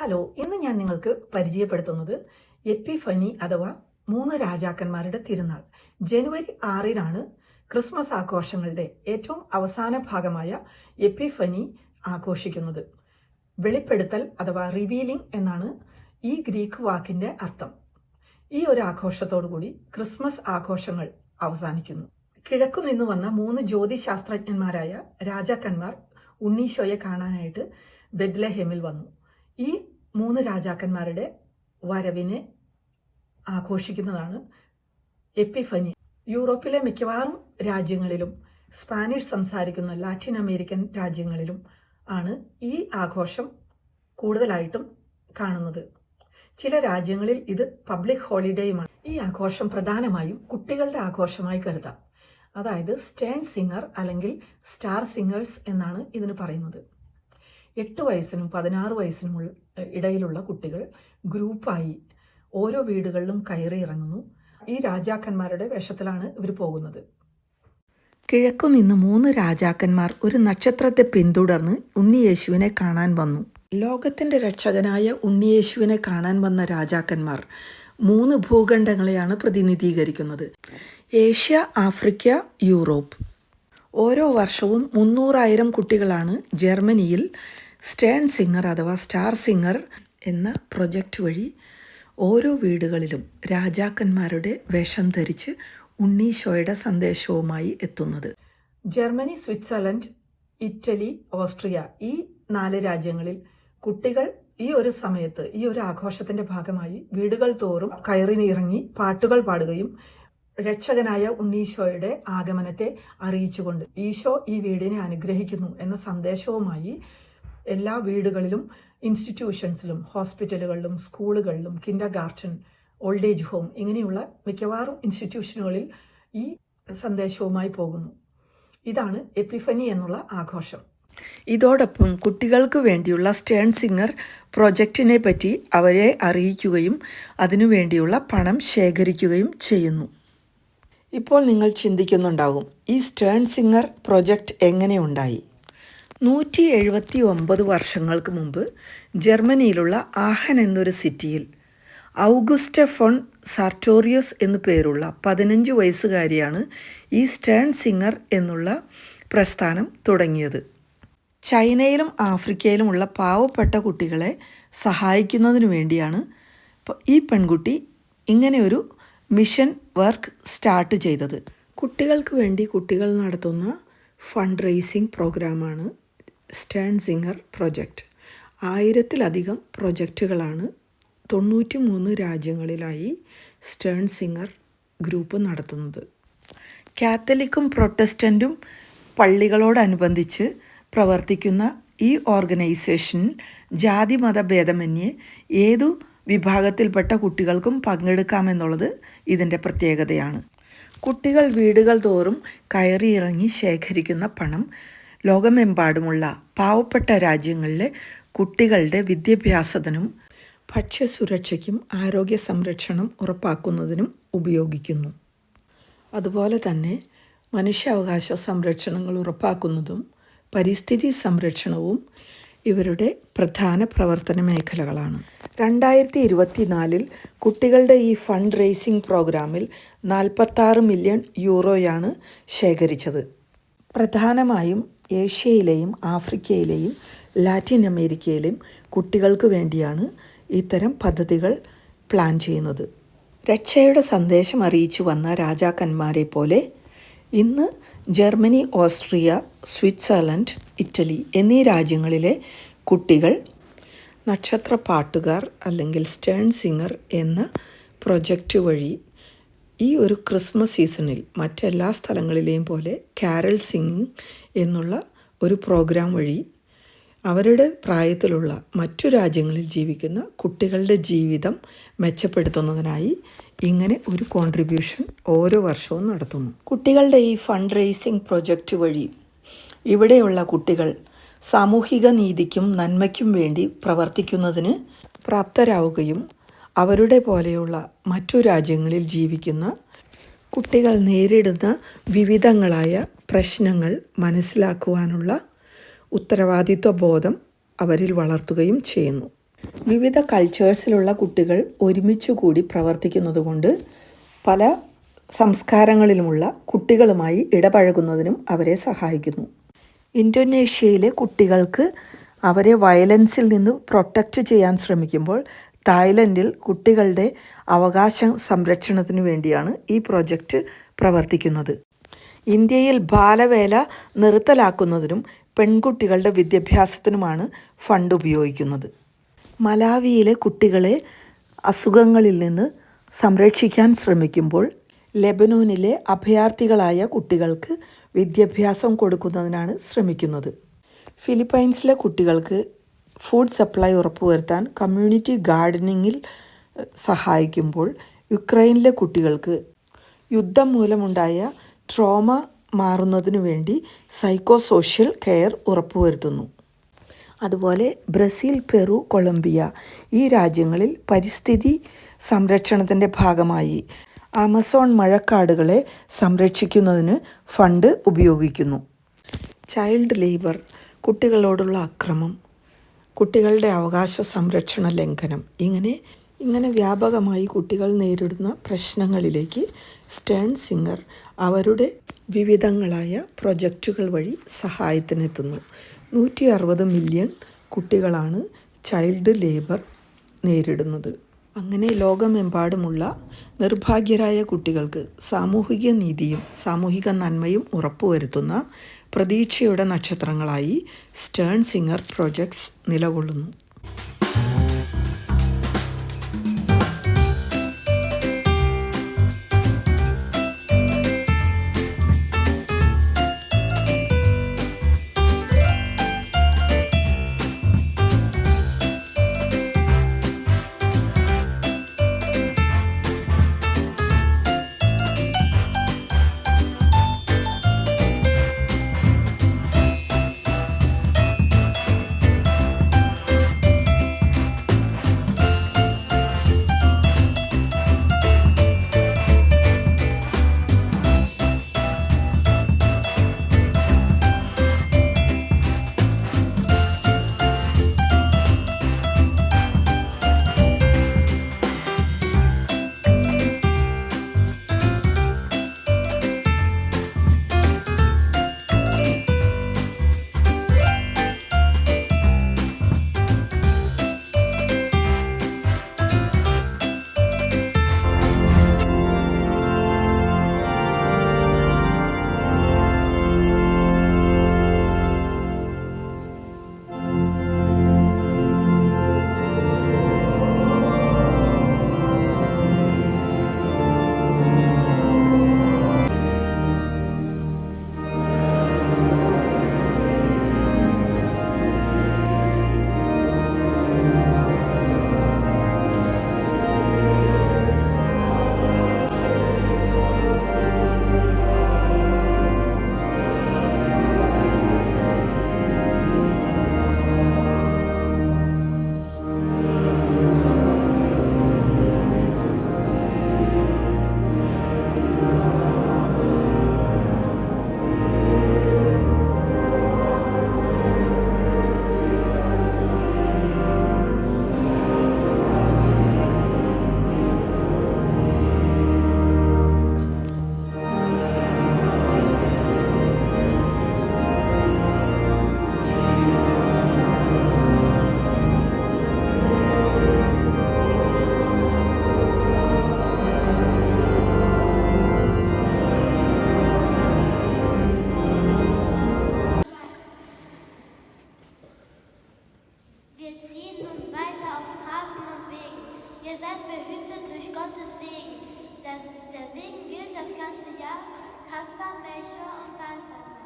Hello ഇന്ന് ഞാൻ നിങ്ങൾക്ക് പരിചയപ്പെടുത്തുന്നത് എപ്പിഫനി അഥവാ മൂന്ന് രാജാക്കന്മാരുടെ തിരുനാൾ. ജനുവരി ആറിനാണ് ക്രിസ്മസ് ആഘോഷങ്ങളുടെ ഏറ്റവും അവസാന ഭാഗമായ എപ്പിഫനി ആഘോഷിക്കുന്നത്. വെളിപ്പെടുത്തൽ അഥവാ റിവീലിംഗ് എന്നാണ് ഈ ഗ്രീക്ക് വാക്കിന്റെ അർത്ഥം. ഈ ഒരു ആഘോഷത്തോടുകൂടി ക്രിസ്മസ് ആഘോഷങ്ങൾ അവസാനിക്കുന്നു. കിഴക്കു നിന്ന് വന്ന മൂന്ന് ജ്യോതിശാസ്ത്രജ്ഞന്മാരായ രാജാക്കന്മാർ ഉണ്ണീശോയെ കാണാനായിട്ട് ബെദ്ലഹേമിൽ വന്നു. ഈ മൂന്ന് രാജാക്കന്മാരുടെ വരവിനെ ആഘോഷിക്കുന്നതാണ് എപ്പിഫനി. യൂറോപ്പിലെ മിക്കവാറും രാജ്യങ്ങളിലും സ്പാനിഷ് സംസാരിക്കുന്ന ലാറ്റിൻ അമേരിക്കൻ രാജ്യങ്ങളിലും ആണ് ഈ ആഘോഷം കൂടുതലായിട്ടും കാണുന്നത്. ചില രാജ്യങ്ങളിൽ ഇത് പബ്ലിക് ഹോളിഡേയുമാണ്. ഈ ആഘോഷം പ്രധാനമായും കുട്ടികളുടെ ആഘോഷമായി കരുതാം. അതായത് സ്റ്റേൺ സിംഗർ അല്ലെങ്കിൽ സ്റ്റാർ സിംഗേഴ്സ് എന്നാണ് ഇതിന് പറയുന്നത്. എട്ട് വയസ്സിനും പതിനാറ് വയസ്സിനും ഇടയിലുള്ള കുട്ടികൾ ഗ്രൂപ്പായി ഓരോ വീടുകളിലും കയറി ഇറങ്ങുന്നു. ഈ രാജാക്കന്മാരുടെ വേഷത്തിലാണ് ഇവർ പോകുന്നത്. കിഴക്കു നിന്ന് മൂന്ന് രാജാക്കന്മാർ ഒരു നക്ഷത്രത്തെ പിന്തുടർന്ന് ഉണ്ണിയേശുവിനെ കാണാൻ വന്നു. ലോകത്തിന്റെ രക്ഷകനായ ഉണ്ണിയേശുവിനെ കാണാൻ വന്ന രാജാക്കന്മാർ മൂന്ന് ഭൂഖണ്ഡങ്ങളെയാണ് പ്രതിനിധീകരിക്കുന്നത്. Asia Africa Europe. ഓരോ വർഷവും മുന്നൂറായിരം കുട്ടികളാണ് ജർമ്മനിയിൽ സ്റ്റേൺ സിംഗർ അഥവാ സ്റ്റാർ സിംഗർ എന്ന പ്രൊജക്റ്റ് വഴി ഓരോ വീടുകളിലും രാജാക്കന്മാരുടെ വേഷം ധരിച്ച് ഉണ്ണീശോയുടെ സന്ദേശവുമായി എത്തുന്നത്. ജർമ്മനി സ്വിറ്റ്സർലൻഡ് ഇറ്റലി ഓസ്ട്രിയ ഈ നാല് രാജ്യങ്ങളിൽ കുട്ടികൾ ഈ ഒരു സമയത്ത് ഈ ഒരു ആഘോഷത്തിന്റെ ഭാഗമായി വീടുകൾ തോറും കയറി ഇറങ്ങി പാട്ടുകൾ പാടുകയും രക്ഷകനായ ഉണ്ണീശോയുടെ ആഗമനത്തെ അറിയിച്ചുകൊണ്ട് ഈശോ ഈ വീടിനെ അനുഗ്രഹിക്കുന്നു എന്ന സന്ദേശവുമായി എല്ലാ വീടുകളിലും ഇൻസ്റ്റിറ്റ്യൂഷൻസിലും ഹോസ്പിറ്റലുകളിലും സ്കൂളുകളിലും kindergarten old age home ഇങ്ങനെയുള്ള മിക്കവാറും ഇൻസ്റ്റിറ്റ്യൂഷനുകളിൽ ഈ സന്ദേശവുമായി പോകുന്നു. ഇതാണ് എപ്പിഫനി എന്നുള്ള ആഘോഷം. ഇതോടൊപ്പം കുട്ടികൾക്ക് വേണ്ടിയുള്ള സ്റ്റേൺ സിംഗർ പ്രൊജക്റ്റിനെ പറ്റി അവരെ അറിയിക്കുകയും അതിനുവേണ്ടിയുള്ള പണം ശേഖരിക്കുകയും ചെയ്യുന്നു. ഇപ്പോൾ നിങ്ങൾ ചിന്തിക്കുന്നുണ്ടാകും ഈ സ്റ്റേൺ സിംഗർ പ്രൊജക്റ്റ് എങ്ങനെ ഉണ്ടായി? നൂറ്റി എഴുപത്തി ഒമ്പത് വർഷങ്ങൾക്ക് മുമ്പ് ജർമ്മനിയിലുള്ള ആഹൻ എന്നൊരു സിറ്റിയിൽ ഔഗുസ്റ്റ ഫോൺ സാർട്ടോറിയസ് എന്നു പേരുള്ള പതിനഞ്ച് വയസ്സുകാരിയാണ് ഈ സ്റ്റേൺ സിംഗർ എന്നുള്ള പ്രസ്ഥാനം തുടങ്ങിയത്. ചൈനയിലും ആഫ്രിക്കയിലുമുള്ള പാവപ്പെട്ട കുട്ടികളെ സഹായിക്കുന്നതിനു വേണ്ടിയാണ് ഈ പെൺകുട്ടി ഇങ്ങനെയൊരു മിഷൻ വർക്ക് സ്റ്റാർട്ട് ചെയ്തത്. കുട്ടികൾക്ക് വേണ്ടി കുട്ടികൾ നടത്തുന്ന ഫണ്ട് റേസിംഗ് പ്രോഗ്രാമാണ്. സ്റ്റേൺ സിംഗർ പ്രൊജക്റ്റ് ആയിരത്തിലധികം പ്രൊജക്റ്റുകളാണ് തൊണ്ണൂറ്റി മൂന്ന് രാജ്യങ്ങളിലായി സ്റ്റേൺ സിംഗർ ഗ്രൂപ്പ് നടത്തുന്നത്. കാത്തലിക്കും പ്രൊട്ടസ്റ്റന്റും പള്ളികളോടനുബന്ധിച്ച് പ്രവർത്തിക്കുന്ന ഈ ഓർഗനൈസേഷൻ ജാതി മത ഭേദമന്യേ ഏതു വിഭാഗത്തിൽപ്പെട്ട കുട്ടികൾക്കും പങ്കെടുക്കാമെന്നുള്ളത് ഇതിന്റെ പ്രത്യേകതയാണ്. കുട്ടികൾ വീടുകൾ തോറും കയറിയിറങ്ങി ശേഖരിക്കുന്ന പണം ലോകമെമ്പാടുമുള്ള പാവപ്പെട്ട രാജ്യങ്ങളിലെ കുട്ടികളുടെ വിദ്യാഭ്യാസത്തിനും ഭക്ഷ്യസുരക്ഷയ്ക്കും ആരോഗ്യ സംരക്ഷണം ഉറപ്പാക്കുന്നതിനും ഉപയോഗിക്കുന്നു. അതുപോലെ തന്നെ മനുഷ്യാവകാശ സംരക്ഷണങ്ങൾ ഉറപ്പാക്കുന്നതും പരിസ്ഥിതി സംരക്ഷണവും ഇവരുടെ പ്രധാന പ്രവർത്തന മേഖലകളാണ്. രണ്ടായിരത്തി ഇരുപത്തിനാലിൽ കുട്ടികളുടെ ഈ ഫണ്ട് റേസിംഗ് പ്രോഗ്രാമിൽ നാൽപ്പത്താറ് മില്യൺ യൂറോയാണ് ശേഖരിച്ചത്. പ്രധാനമായും ഏഷ്യയിലെയും ആഫ്രിക്കയിലെയും ലാറ്റിൻ അമേരിക്കയിലെയും കുട്ടികൾക്ക് വേണ്ടിയാണ് ഇത്തരം പദ്ധതികൾ പ്ലാൻ ചെയ്യുന്നത്. രക്ഷയുടെ സന്ദേശം അറിയിച്ചു വന്ന രാജാക്കന്മാരെ പോലെ ഇന്ന് ജർമ്മനി ഓസ്ട്രിയ സ്വിറ്റ്സർലൻഡ് ഇറ്റലി എന്നീ രാജ്യങ്ങളിലെ കുട്ടികൾ നക്ഷത്ര പാട്ടുകാർ അല്ലെങ്കിൽ സ്റ്റേൺ സിംഗർ എന്ന പ്രൊജക്റ്റ് വഴി ഈ ഒരു ക്രിസ്മസ് സീസണിൽ മറ്റെല്ലാ സ്ഥലങ്ങളിലെയും പോലെ കാരൽ സിംഗിങ് എന്നുള്ള ഒരു പ്രോഗ്രാം വഴി അവരുടെ പ്രായത്തിലുള്ള മറ്റു രാജ്യങ്ങളിൽ ജീവിക്കുന്ന കുട്ടികളുടെ ജീവിതം മെച്ചപ്പെടുത്തുന്നതിനായി ഇങ്ങനെ ഒരു കോൺട്രിബ്യൂഷൻ ഓരോ വർഷവും നടത്തുന്നു. കുട്ടികളുടെ ഈ ഫണ്ട് റേസിംഗ് പ്രൊജക്റ്റ് വഴി ഇവിടെയുള്ള കുട്ടികൾ സാമൂഹിക നീതിക്കും നന്മയ്ക്കും വേണ്ടി പ്രവർത്തിക്കുന്നതിന് പ്രാപ്തരാവുകയും അവരുടെ പോലെയുള്ള മറ്റു രാജ്യങ്ങളിൽ ജീവിക്കുന്ന കുട്ടികൾ നേരിടുന്ന വിവിധങ്ങളായ പ്രശ്നങ്ങൾ മനസ്സിലാക്കുവാനുള്ള ഉത്തരവാദിത്വ ബോധം അവരിൽ വളർത്തുകയും ചെയ്യുന്നു. വിവിധ കൾച്ചേഴ്സിലുള്ള കുട്ടികൾ ഒരുമിച്ച് കൂടി പ്രവർത്തിക്കുന്നതുകൊണ്ട് പല സംസ്കാരങ്ങളിലുമുള്ള കുട്ടികളുമായി ഇടപഴകുന്നതിനും അവരെ സഹായിക്കുന്നു. ഇന്തോനേഷ്യയിലെ കുട്ടികൾക്ക് അവരെ വയലൻസിൽ നിന്ന് പ്രൊട്ടക്റ്റ് ചെയ്യാൻ ശ്രമിക്കുമ്പോൾ തായ്ലൻഡിൽ കുട്ടികളുടെ അവകാശ സംരക്ഷണത്തിനു വേണ്ടിയാണ് ഈ പ്രോജക്റ്റ് പ്രവർത്തിക്കുന്നത്. ഇന്ത്യയിൽ ബാലവേല നിർത്തലാക്കുന്നതിനും പെൺകുട്ടികളുടെ വിദ്യാഭ്യാസത്തിനുമാണ് ഫണ്ട് ഉപയോഗിക്കുന്നത്. മലാവിയിലെ കുട്ടികളെ അസുഖങ്ങളിൽ നിന്ന് സംരക്ഷിക്കാൻ ശ്രമിക്കുമ്പോൾ ലെബനോനിലെ അഭയാർത്ഥികളായ കുട്ടികൾക്ക് വിദ്യാഭ്യാസം കൊടുക്കുന്നതിനാണ് ശ്രമിക്കുന്നത്. ഫിലിപ്പൈൻസിലെ കുട്ടികൾക്ക് ഫുഡ് സപ്ലൈ ഉറപ്പുവരുത്താൻ കമ്മ്യൂണിറ്റി ഗാർഡനിങ്ങിൽ സഹായിക്കുമ്പോൾ യുക്രൈനിലെ കുട്ടികൾക്ക് യുദ്ധം മൂലമുണ്ടായ ട്രോമ മാറുന്നതിനു വേണ്ടി സൈക്കോ സോഷ്യൽ കെയർ ഉറപ്പുവരുത്തുന്നു. അതുപോലെ ബ്രസീൽ പെറു കൊളംബിയ ഈ രാജ്യങ്ങളിൽ പരിസ്ഥിതി സംരക്ഷണത്തിന്റെ ഭാഗമായി ആമസോൺ മഴക്കാടുകളെ സംരക്ഷിക്കുന്നതിന് ഫണ്ട് ഉപയോഗിക്കുന്നു. ചൈൽഡ് ലേബർ കുട്ടികളോടുള്ള അക്രമം കുട്ടികളുടെ അവകാശ സംരക്ഷണ ലംഘനം. ഇങ്ങനെ ഇങ്ങനെ വ്യാപകമായി കുട്ടികൾ നേരിടുന്ന പ്രശ്നങ്ങളിലേക്ക് സ്റ്റേൺ സിംഗർ അവരുടെ വിവിധങ്ങളായ പ്രൊജക്റ്റുകൾ വഴി സഹായത്തിനെത്തുന്നു. നൂറ്റി അറുപത് മില്യൺ കുട്ടികളാണ് ചൈൽഡ് ലേബർ നേരിടുന്നത്. അങ്ങനെ ലോകമെമ്പാടുമുള്ള നിർഭാഗ്യരായ കുട്ടികൾക്ക് സാമൂഹിക നീതിയും സാമൂഹിക നന്മയും ഉറപ്പുവരുത്തുന്ന പ്രതീക്ഷയുടെ നക്ഷത്രങ്ങളായി സ്റ്റേൺ സിംഗർ പ്രൊജക്ട്സ് നിലകൊള്ളുന്നു. Seid behütet durch Gottes Segen. Das, der Segen gilt das ganze Jahr. Kaspar, Melchior und Balthasar.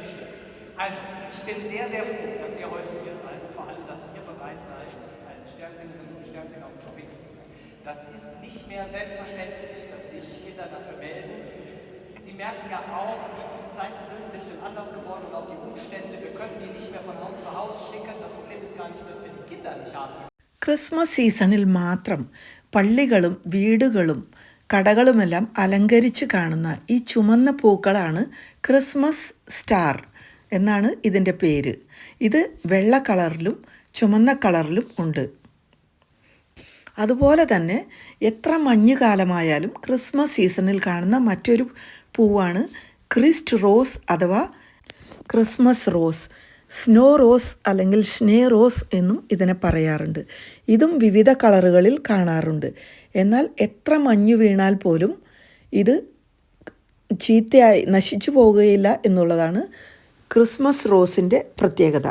ich bin sehr, sehr froh, dass ihr heute hier seid und vor allem, dass ihr bereit seid, als Sternsinnerinnen und Sternsinger auf Topics zu gehen. Das ist nicht mehr selbstverständlich, dass sich Kinder dafür melden. Sie merken ja auch, die Zeiten sind ein bisschen anders geworden und auch die Umstände. Wir können die nicht mehr von Haus zu Haus schicken. Das Problem ist gar nicht, dass wir die Kinder nicht haben. Christmas സീസണിൽ മാത്രം പള്ളികളും വീടുകളും കടകളുമെല്ലാം അലങ്കരിച്ച് കാണുന്ന ഈ ചുമന്ന പൂക്കളാണ് Christmas star എന്നാണ് ഇതിന്റെ പേര്. ഇത് വെള്ള കളറിലും ചുമന്ന കളറിലും ഉണ്ട്. അതുപോലെ തന്നെ എത്ര മഞ്ഞുകാലമായാലും ക്രിസ്മസ് സീസണിൽ കാണുന്ന മറ്റൊരു പൂവാണ് ക്രിസ്റ്റ് റോസ് അഥവാ ക്രിസ്മസ് റോസ്. സ്നോ റോസ് അല്ലെങ്കിൽ സ്നേ റോസ് എന്നും ഇതിനെ പറയാറുണ്ട്. ഇതും വിവിധ കളറുകളിൽ കാണാറുണ്ട്. എന്നാൽ എത്ര മഞ്ഞു വീണാൽ പോലും ഇത് ചീത്തയായി നശിച്ചു പോകുകയില്ല എന്നുള്ളതാണ് ക്രിസ്മസ് റോസിന്റെ പ്രത്യേകത.